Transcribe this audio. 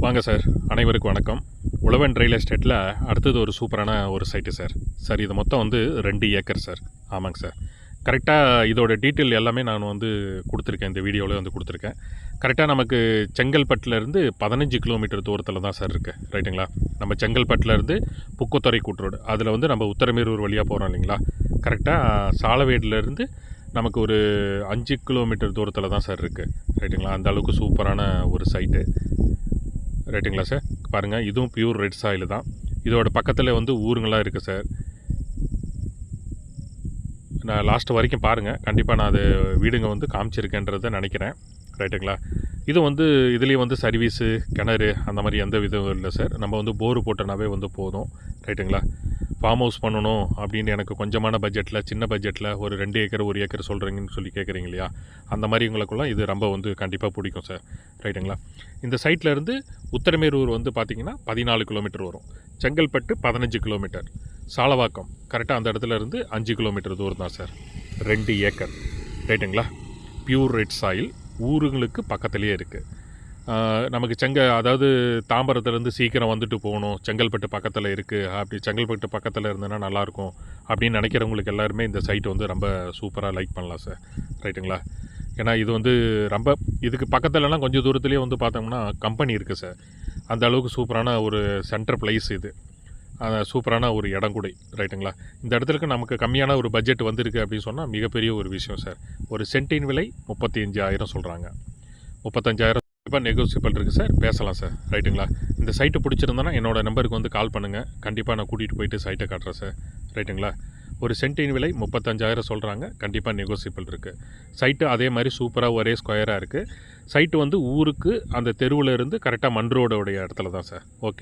வாங்க சார். அனைவருக்கும் வணக்கம். உழவன் ரியல் எஸ்டேட்டில் அடுத்தது ஒரு சூப்பரான ஒரு சைட்டு சார். சார் இது மொத்தம் வந்து ரெண்டு ஏக்கர் சார். ஆமாங்க சார். கரெக்டாக இதோட டீட்டெயில் எல்லாமே நான் வந்து கொடுத்துருக்கேன். இந்த வீடியோவில் வந்து கொடுத்துருக்கேன். கரெக்டாக நமக்கு செங்கல்பட்டிலேருந்து பதினஞ்சு கிலோமீட்டர் தூரத்தில் தான் சார் இருக்குது ரைட்டுங்களா நம்ம செங்கல்பட்டிலேருந்து புக்குத்துறை கூட்டுரோடு அதில் வந்து நம்ம உத்தரமேரூர் வழியாக போகிறோம் இல்லைங்களா? கரெக்டாக சாலவேடுலேருந்து நமக்கு ஒரு அஞ்சு கிலோமீட்டர் தூரத்தில் தான் சார் இருக்குது ரைட்டுங்களா அந்த அளவுக்கு சூப்பரான ஒரு சைட்டு ரைட்டுங்களா சார் பாருங்கள் இதுவும் பியூர் ரெட் சாயில் தான். இதோட பக்கத்தில் வந்து ஊருங்களாம் இருக்குது சார் நான் லாஸ்ட் வரைக்கும் பாருங்கள் கண்டிப்பாக நான் அது வீடுங்க வந்து காமிச்சிருக்கேன்றதை நினைக்கிறேன். ரைட்டுங்களா இது வந்து இதுலேயும் வந்து சர்வீஸு கிணறு அந்த மாதிரி எந்த விதமும் இல்லை சார் நம்ம வந்து போர் போட்டனாவே வந்து போதும். ரைட்டுங்களா ஃபார்ம் ஹவுஸ் பண்ணணும் அப்படின்னு எனக்கு கொஞ்சமான பட்ஜெட்டில் சின்ன பட்ஜெட்டில் ஒரு ரெண்டு ஏக்கர் ஒரு ஏக்கர் சொல்கிறீங்கன்னு சொல்லி கேட்குறீங்க இல்லையா? அந்த மாதிரி உங்களுக்குலாம் இது ரொம்ப வந்து கண்டிப்பாக பிடிக்கும் சார் ரைட்டுங்களா இந்த சைட்லேருந்து உத்தரமேரூர் வந்து பார்த்தீங்கன்னா பதினாலு கிலோமீட்டர் வரும். செங்கல்பட்டு பதினஞ்சு கிலோமீட்டர் சாலவாக்கம் கரெக்டாக அந்த இடத்துல இருந்து அஞ்சு கிலோமீட்டர் தூரம் தான் சார் ரெண்டு ஏக்கர். ரைட்டுங்களா பியூர் ரெட் சாயில் ஊருங்களுக்கு பக்கத்துலேயே இருக்குது நமக்கு செங்க அதாவது தாம்பரத்துலேருந்து சீக்கிரம் வந்துட்டு போகணும். செங்கல்பட்டு பக்கத்தில் இருக்குது அப்படி செங்கல்பட்டு பக்கத்தில் இருந்ததுன்னா நல்லாயிருக்கும். அப்படின்னு நினைக்கிறவங்களுக்கு எல்லாருமே இந்த சைட் வந்து ரொம்ப சூப்பராக லைக் பண்ணலாம் சார் ரைட்டுங்களா ஏன்னா இது வந்து ரொம்ப இதுக்கு பக்கத்துலலாம் கொஞ்சம் தூரத்துலேயே வந்து பார்த்தோம்னா கம்பெனி இருக்குது சார் அந்த அளவுக்கு சூப்பரான ஒரு சென்டர் பிளேஸ் இது. சூப்பரான ஒரு இடம் கூட. ரைட்டுங்களா இந்த இடத்துக்கு நமக்கு கம்மியான ஒரு பட்ஜெட் வந்திருக்கு அப்படின்னு சொன்னால் மிகப்பெரிய ஒரு விஷயம் சார் ஒரு சென்ட்டின் விலை முப்பத்தி அஞ்சாயிரம் சொல்கிறாங்க முப்பத்தஞ்சாயிரம் கண்டிப்பாக நெகோசியபிள் இருக்குது சார் பேசலாம் சார் ரைட்டுங்களா இந்த சைட்டு பிடிச்சிருந்தனா என்னோடய நம்பருக்கு வந்து கால் பண்ணுங்கள் கண்டிப்பாக நான் கூட்டிகிட்டு போயிட்டு சைட்டை காட்டுறேன் சார் ரைட்டுங்களா ஒரு சென்ட்டின் விலை முப்பத்தஞ்சாயிரம் சொல்கிறாங்க கண்டிப்பாக நெகோசியபிள் இருக்குது சைட்டு அதே மாதிரி சூப்பராக ஒரே ஸ்கொயராக இருக்குது சைட்டு வந்து ஊருக்கு அந்த தெருவில் இருந்து கரெக்டாக மண் ரோடோடைய இடத்துல தான் சார் ஓகே